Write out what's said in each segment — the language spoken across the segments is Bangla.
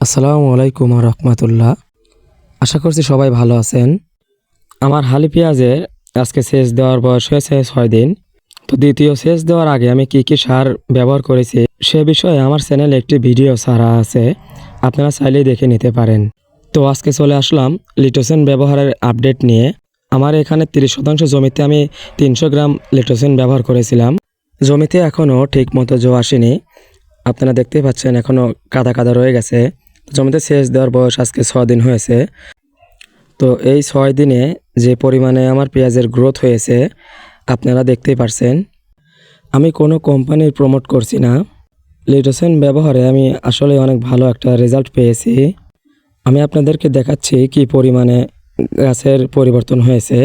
আসসালামু আলাইকুম রহমতুল্লাহ। আশা করছি সবাই ভালো আছেন। আমার হালি পেঁয়াজের আজকে সেচ দেওয়ার বয়স হয়েছে ছয় দিন। তো দ্বিতীয় সেচ দেওয়ার আগে আমি কি কি সার ব্যবহার করেছি সে বিষয়ে আমার চ্যানেলে একটি ভিডিও ছাড়া আছে। আপনারা চাইলেই দেখে নিতে পারেন। তো আজকে চলে আসলাম লিটোসেন ব্যবহারের আপডেট নিয়ে। আমার এখানে তিরিশ শতাংশ জমিতে আমি তিনশো গ্রাম লিটোসেন ব্যবহার করেছিলাম। জমিতে এখনও ঠিক মতো জো আসেনি। আপনারা দেখতেই পাচ্ছেন এখনও কাদা কাদা রয়ে গেছে। জমিতে সেচ দেওয়ার বয়স আজকে ছ দিন হয়েছে। তো এই ছয় দিনে যে পরিমাণে আমার পেঁয়াজের গ্রোথ হয়েছে, আপনারা দেখতেই পারছেন। আমি কোনো কোম্পানির প্রমোট করছি না। লিটোসেন ব্যবহারে আমি আসলে অনেক ভালো একটা রেজাল্ট পেয়েছি। আমি আপনাদেরকে দেখাচ্ছি কি পরিমাণে গাছের পরিবর্তন হয়েছে।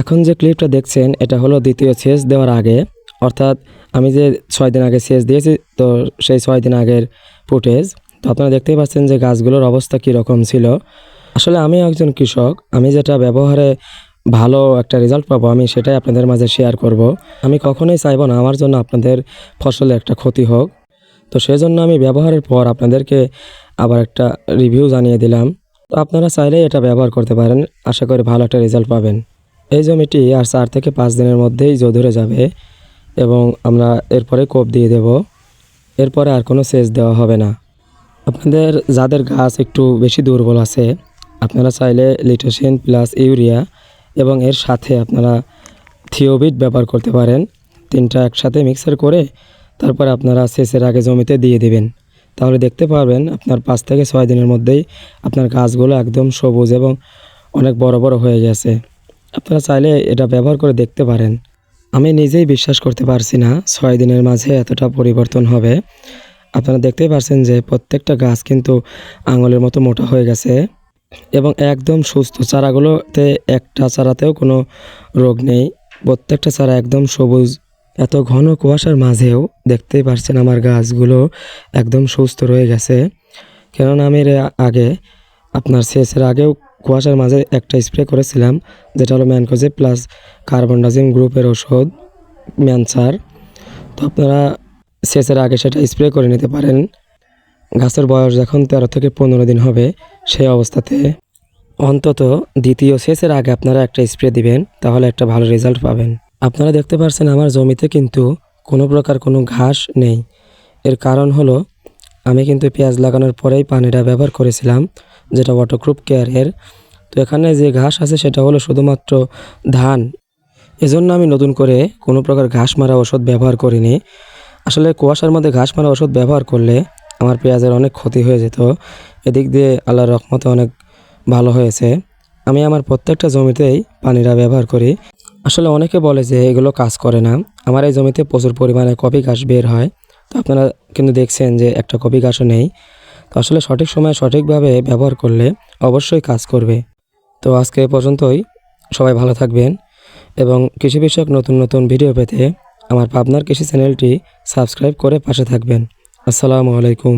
এখন যে ক্লিপটা দেখছেন, এটা হলো দ্বিতীয় সেচ দেওয়ার আগে। অর্থাৎ আমি যে ছয় দিন আগে সেচ দিয়েছি, তো সেই ছয় দিন আগের ফুটেজ তো আপনারা দেখতেই পাচ্ছেন যে গাছগুলোর অবস্থা কীরকম ছিল। আসলে আমি একজন কৃষক, আমি যেটা ব্যবহারে ভালো একটা রেজাল্ট পাবো, আমি সেটাই আপনাদের মাঝে শেয়ার করব। আমি কখনোই চাইব না, আমার জন্য আপনাদের ফসলে একটা ক্ষতি হোক। তো সেই জন্য আমি ব্যবহারের পর আপনাদেরকে আবার একটা রিভিউ জানিয়ে দিলাম। তো আপনারা চাইলেই এটা ব্যবহার করতে পারেন, আশা করি ভালো একটা রেজাল্ট পাবেন। এই জমিটি আর চার থেকে পাঁচ দিনের মধ্যেই জো ধরে যাবে এবং আমরা এরপরে কোপ দিয়ে দেব। এরপরে আর কোনো সেচ দেওয়া হবে না। আপনাদের যাদের গাছ একটু বেশি দুর্বল আছে, আপনারা চাইলে লিটোসিন প্লাস ইউরিয়া এবং এর সাথে আপনারা থিওবিট ব্যবহার করতে পারেন। তিনটা একসাথে মিক্সার করে তারপর আপনারা সেচের আগে জমিতে দিয়ে দিবেন। তাহলে দেখতে পারবেন আপনার পাঁচ থেকে ছয় দিনের মধ্যেই আপনার গাছগুলো একদম সবুজ এবং অনেক বড় বড় হয়ে গেছে। আপনারা চাইলে এটা ব্যবহার করে দেখতে পারেন। আমি নিজেই বিশ্বাস করতে পারছি না ছয় দিনের মাঝে এতটা পরিবর্তন হবে। আপনারা দেখতেই পারছেন যে প্রত্যেকটা গাছ কিন্তু আঙুলের মতো মোটা হয়ে গেছে এবং একদম সুস্থ চারাগুলোতে একটা চারাতেও কোনো রোগ নেই। প্রত্যেকটা চারা একদম সবুজ। এত ঘন কুয়াশার মাঝেও দেখতেই পারছেন আমার গাছগুলো একদম সুস্থ রয়ে গেছে। কেননা আমি এর আগে, আপনার শেষের আগেও কুয়াশার মাঝে একটা স্প্রে করেছিলাম, যেটা হলো ম্যানকোজে প্লাস কার্বনডাজিম গ্রুপের ওষুধ, ম্যানসার। তো আপনারা সেচের আগে সেটা স্প্রে করে নিতে পারেন। গাছের বয়স যখন তেরো থেকে পনেরো দিন হবে, সেই অবস্থাতে অন্তত দ্বিতীয় সেচের আগে আপনারা একটা স্প্রে দিবেন, তাহলে একটা ভালো রেজাল্ট পাবেন। আপনারা দেখতে পাচ্ছেন আমার জমিতে কিন্তু কোনো প্রকার কোনো ঘাস নেই। এর কারণ হলো, আমি কিন্তু পেঁয়াজ লাগানোর পরেই পানিটা ব্যবহার করেছিলাম, যেটা ওয়াটারপ্রুফ কেয়ারের তো এখানে যে ঘাস আছে, সেটা হলো শুধুমাত্র ধান। এজন্য আমি নতুন করে কোনো প্রকার ঘাস মারা ওষুধ ব্যবহার করিনি। আসলে কুয়াশার মধ্যে ঘাস মারা ওষুধ ব্যবহার করলে আমার পেঁয়াজের অনেক ক্ষতি হয়ে যেত। এদিক দিয়ে আল্লাহর রহমতে অনেক ভালো হয়েছে। আমি আমার প্রত্যেকটা জমিতেই পানিরা ব্যবহার করি। আসলে অনেকে বলে যে এগুলো কাজ করে না। আমার এই জমিতে প্রচুর পরিমাণে কপি ঘাস বের হয়। তো আপনারা কিন্তু দেখছেন যে একটা কপি ঘাসও নেই। তো আসলে সঠিক সময়ে সঠিকভাবে ব্যবহার করলে অবশ্যই কাজ করবে। তো আজকে এ পর্যন্তই। সবাই ভালো থাকবেন। এবং কৃষি বিষয়ক নতুন নতুন ভিডিও পেতে আমার পাবনার কৃষি চ্যানেলটি সাবস্ক্রাইব করে পাশে থাকবেন। আসসালামু আলাইকুম।